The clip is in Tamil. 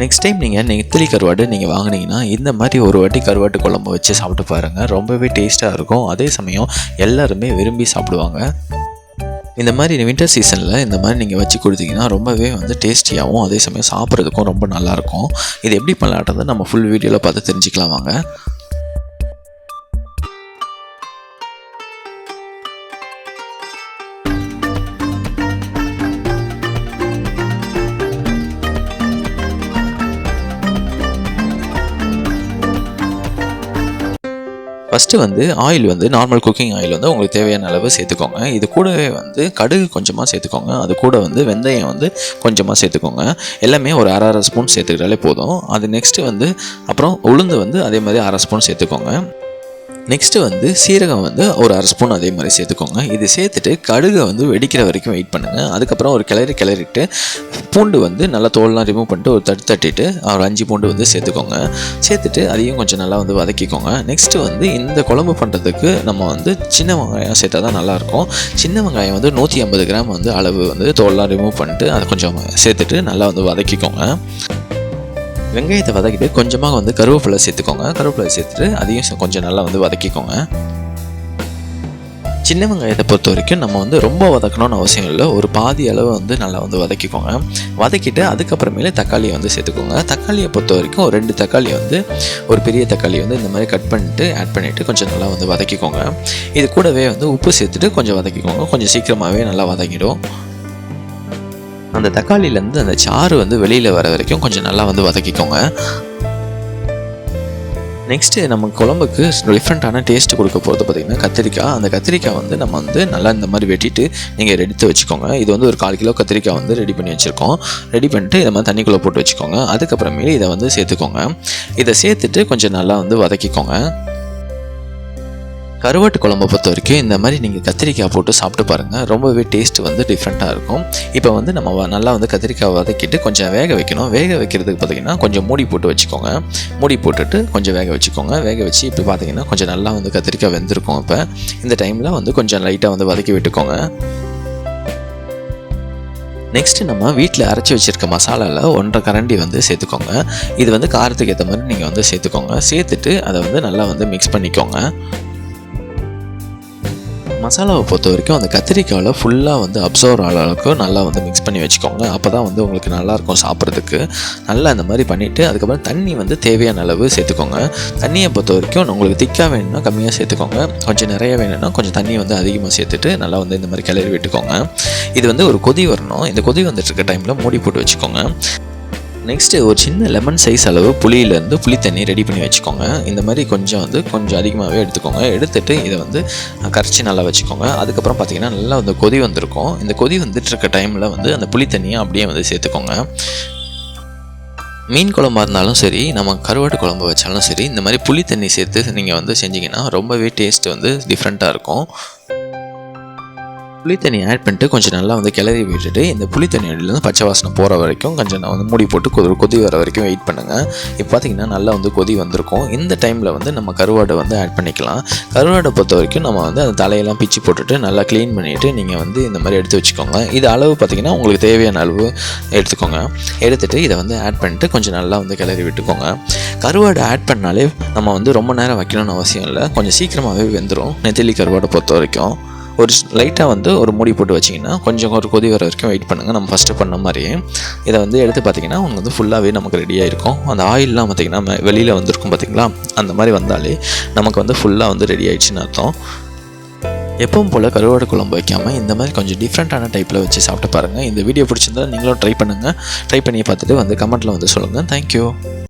நெக்ஸ்ட் டைம் நீங்கள் நெத்திலி கருவாடு நீங்கள் வாங்குனீங்கன்னா இந்த மாதிரி ஒரு வாட்டி கருவாட்டு குழம்பு வச்சு சாப்பிட்டு பாருங்கள் ரொம்பவே டேஸ்ட்டாக இருக்கும். அதே சமயம் எல்லாருமே விரும்பி சாப்பிடுவாங்க. இந்த மாதிரி வின்டர் சீசனில் இந்த மாதிரி நீங்கள் வச்சு கொடுத்தீங்கன்னா ரொம்பவே வந்து டேஸ்டியாகவும் அதே சமயம் சாப்பிட்றதுக்கும் ரொம்ப நல்லாயிருக்கும் இது எப்படி பண்ணலான்றதை நம்ம ஃபுல் வீடியோவில் பார்த்து தெரிஞ்சுக்கலாம் வாங்க. ஃபஸ்ட்டு வந்து ஆயில் வந்து நார்மல் குக்கிங் ஆயில் வந்து உங்களுக்கு தேவையான அளவு சேர்த்துக்கோங்க. இது கூடவே வந்து கடுகு கொஞ்சமாக சேர்த்துக்கோங்க. அது கூட வந்து வெந்தயம் வந்து கொஞ்சமாக சேர்த்துக்கோங்க. எல்லாமே ஒரு அரை அரை ஸ்பூன் சேர்த்துக்கிட்டாலே போதும். அது நெக்ஸ்ட்டு வந்து அப்புறம் உளுந்து வந்து அதே மாதிரி அரை ஸ்பூன் சேர்த்துக்கோங்க. நெக்ஸ்ட்டு வந்து சீரகம் வந்து ஒரு அரை ஸ்பூன் அதே மாதிரி சேர்த்துக்கோங்க. இது சேர்த்துட்டு கடுகை வந்து வெடிக்கிற வரைக்கும் வெயிட் பண்ணுங்கள் அதுக்கப்புறம் ஒரு கிளறி கிளறிட்டு பூண்டு வந்து நல்லா தோல்லாம் ரிமூவ் பண்ணிட்டு ஒரு தட்டு தட்டிட்டு ஒரு அஞ்சு பூண்டு வந்து சேர்த்துக்கோங்க. சேர்த்துட்டு அதையும் கொஞ்சம் நல்லா வந்து வதக்கிக்கோங்க. நெக்ஸ்ட்டு வந்து இந்த குழம்பு பண்ணுறதுக்கு நம்ம வந்து சின்ன வெங்காயம் சேர்த்தா தான் நல்லாயிருக்கும். சின்ன வெங்காயம் வந்து நூற்றி ஐம்பது கிராம் வந்து அளவு வந்து தோல்லாம் ரிமூவ் பண்ணிட்டு அதை கொஞ்சம் சேர்த்துட்டு நல்லா வந்து வதக்கிக்கோங்க. வெங்காயத்தை வதக்கிட்டு கொஞ்சமாக வந்து கருவேப்பிலை சேர்த்துக்கோங்க. கருவேப்பிலை சேர்த்துட்டு அதையும் கொஞ்சம் நல்லா வந்து வதக்கிக்கோங்க. சின்ன வெங்காயத்தை பொறுத்த வரைக்கும் நம்ம வந்து ரொம்ப வதக்கணும்னு அவசியம் இல்லை. ஒரு பாதி அளவு வந்து நல்லா வந்து வதக்கிக்கோங்க. வதக்கிட்டு அதுக்கப்புறமேலே தக்காளியை வந்து சேர்த்துக்கோங்க. தக்காளியை பொறுத்த வரைக்கும் ஒரு ரெண்டு தக்காளி வந்து ஒரு பெரிய தக்காளி வந்து இந்த மாதிரி கட் பண்ணிட்டு ஆட் பண்ணிவிட்டு கொஞ்சம் நல்லா வந்து வதக்கிக்கோங்க. இது கூடவே வந்து உப்பு சேர்த்துட்டு கொஞ்சம் வதக்கிக்கோங்க. கொஞ்சம் சீக்கிரமாகவே நல்லா வதங்கிடும். அந்த தக்காளியிலேருந்து அந்த சாறு வந்து வெளியில் வர வரைக்கும் கொஞ்சம் நல்லா வந்து வதக்கிக்கோங்க. நெக்ஸ்ட்டு நம்ம குழம்புக்கு டிஃப்ரெண்ட்டான டேஸ்ட் கொடுக்க போகிறது பார்த்திங்கன்னா கத்திரிக்காய். அந்த கத்திரிக்காய் வந்து நம்ம வந்து நல்லா இந்த மாதிரி வெட்டிட்டு நீங்கள் எடுத்து வச்சுக்கோங்க. இது வந்து ஒரு கால் கிலோ கத்திரிக்காய் வந்து ரெடி பண்ணி வச்சுருக்கோம். ரெடி பண்ணிட்டு இதை மாதிரி தண்ணிக்குள்ளே போட்டு வச்சுக்கோங்க. அதுக்கப்புறமேலே இதை வந்து சேர்த்துக்கோங்க. இதை சேர்த்துட்டு கொஞ்சம் நல்லா வந்து வதக்கிக்கோங்க. கருவாட்டு குழம்பை பொறுத்த வரைக்கும் இந்த மாதிரி நீங்கள் கத்திரிக்காய் போட்டு சாப்பிட்டு பாருங்கள் ரொம்பவே டேஸ்ட் வந்து டிஃப்ரெண்ட்டாக இருக்கும். இப்போ வந்து நம்ம வ- நல்லா வந்து கத்திரிக்காய் வதக்கிட்டு கொஞ்சம் வேக வைக்கணும். வேக வைக்கிறதுக்கு பார்த்தீங்கன்னா கொஞ்சம் மூடி போட்டு வச்சுக்கோங்க. மூடி போட்டுட்டு கொஞ்சம் வேக வச்சுக்கோங்க. வேக வச்சு இப்போ பார்த்தீங்கன்னா கொஞ்சம் நல்லா வந்து கத்திரிக்காய் வெந்திருக்கும் இப்போ. இந்த டைமில் வந்து கொஞ்சம் லைட்டாக வந்து வதக்கி விட்டுக்கோங்க. நெக்ஸ்ட் நம்ம வீட்டில் அரைச்சி வச்சுருக்க மசாலாவில் ஒன்றரை கரண்டி வந்து சேர்த்துக்கோங்க. இது வந்து காரத்துக்கு ஏற்ற மாதிரி நீங்கள் வந்து சேர்த்துக்கோங்க. சேர்த்துட்டு அதை வந்து நல்லா வந்து மிக்ஸ் பண்ணிக்கோங்க. மசாலாவை பொறுத்த வரைக்கும் அந்த கத்திரிக்காயில் ஃபுல்லாக வந்து அப்சர்வ் ஆகிற அளவுக்கு நல்லா வந்து மிக்ஸ் பண்ணி வச்சுக்கோங்க. அப்போ தான் வந்து உங்களுக்கு நல்லாயிருக்கும் சாப்பிட்றதுக்கு. நல்லா இந்த மாதிரி பண்ணிவிட்டு அதுக்கப்புறம் தண்ணி வந்து தேவையான அளவு சேர்த்துக்கோங்க. தண்ணியை பொறுத்த வரைக்கும் உங்களுக்கு திக்காக வேணும்னா கம்மியாக சேர்த்துக்கோங்க. கொஞ்சம் நிறைய வேணும்னா கொஞ்சம் தண்ணி வந்து அதிகமாக சேர்த்துட்டு நல்லா வந்து இந்த மாதிரி கிளறி விட்டுக்கோங்க. இது வந்து ஒரு கொதி வரணும். இந்த கொதி வந்துட்டு இருக்க டைமில் மூடி போட்டு வச்சுக்கோங்க. நெக்ஸ்ட்டு ஒரு சின்ன லெமன் சைஸ் அளவு புளியிலேருந்து புளி தண்ணி ரெடி பண்ணி வச்சுக்கோங்க. இந்த மாதிரி கொஞ்சம் வந்து கொஞ்சம் அதிகமாகவே எடுத்துக்கோங்க. எடுத்துகிட்டு இதை வந்து கரைச்சி நல்லா வச்சுக்கோங்க. அதுக்கப்புறம் பார்த்தீங்கன்னா நல்லா வந்து கொதி வந்திருக்கும். இந்த கொதி வந்துட்டு இருக்க டைமில் வந்து அந்த புளி தண்ணியை அப்படியே வந்து சேர்த்துக்கோங்க. மீன் குழம்பாக இருந்தாலும் சரி நம்ம கருவாட்டு குழம்பு வச்சாலும் சரி இந்த மாதிரி புளி தண்ணி சேர்த்து நீங்கள் வந்து செஞ்சீங்கன்னா ரொம்பவே டேஸ்ட் வந்து டிஃப்ரெண்ட்டாக இருக்கும். புளி தண்ணி ஆட் பண்ணிட்டு கொஞ்சம் நல்லா வந்து கிளறி விட்டுட்டு இந்த புளி தண்ணியிலேருந்து பச்சை வாசனை போகிற வரைக்கும் கொஞ்சம் நான் வந்து மூடி போட்டு கொதி கொதி வர வரைக்கும் வெயிட் பண்ணுங்கள் இப்போ பார்த்தீங்கன்னா நல்லா வந்து கொதி வந்திருக்கும். இந்த டைமில் வந்து நம்ம கருவாடை வந்து ஆட் பண்ணிக்கலாம். கருவாடை பொறுத்த வரைக்கும் நம்ம வந்து அந்த தலையெல்லாம் பிச்சு போட்டுட்டு நல்லா க்ளீன் பண்ணிவிட்டு நீங்கள் வந்து இந்த மாதிரி எடுத்து வச்சுக்கோங்க. இது அளவு பார்த்தீங்கன்னா உங்களுக்கு தேவையான அளவு எடுத்துக்கோங்க. எடுத்துகிட்டு இதை வந்து ஆட் பண்ணிட்டு கொஞ்சம் நல்லா வந்து கிளறி விட்டுக்கோங்க. கருவாடை ஆட் பண்ணாலே நம்ம வந்து ரொம்ப நேரம் வைக்கணும்னு அவசியம் இல்லை. கொஞ்சம் சீக்கிரமாகவே வெந்துடும் நெத்திலி கருவாடை பொறுத்த வரைக்கும். ஒரு லைட்டாக வந்து ஒரு மூடி போட்டு வச்சிங்கன்னா கொஞ்சம் ஒரு கொதி வர வரைக்கும் வெயிட் பண்ணுங்கள் நம்ம ஃபஸ்ட்டு பண்ண மாதிரியே. இதை வந்து எடுத்து பார்த்தீங்கன்னா உங்களுக்கு வந்து ஃபுல்லாகவே நமக்கு ரெடியாக இருக்கும் அந்த ஆயிலெலாம் பார்த்திங்கன்னா வெளியில் வந்திருக்கும் பார்த்தீங்களா அந்த மாதிரி வந்தாலே நமக்கு வந்து ஃபுல்லாக வந்து ரெடி ஆயிடுச்சுன்னு அர்த்தம். எப்பவும் போல் கருவாடு குழம்பு வைக்காமல் இந்த மாதிரி கொஞ்சம் டிஃப்ரெண்ட்டான டைப்பில் வச்சு சாப்பிட்டு பாருங்கள் இந்த வீடியோ பிடிச்சிருந்தா நீங்களும் ட்ரை பண்ணுங்கள் ட்ரை பண்ணி பார்த்துட்டு வந்து கமெண்ட்டில் வந்து சொல்லுங்கள் தேங்க்யூ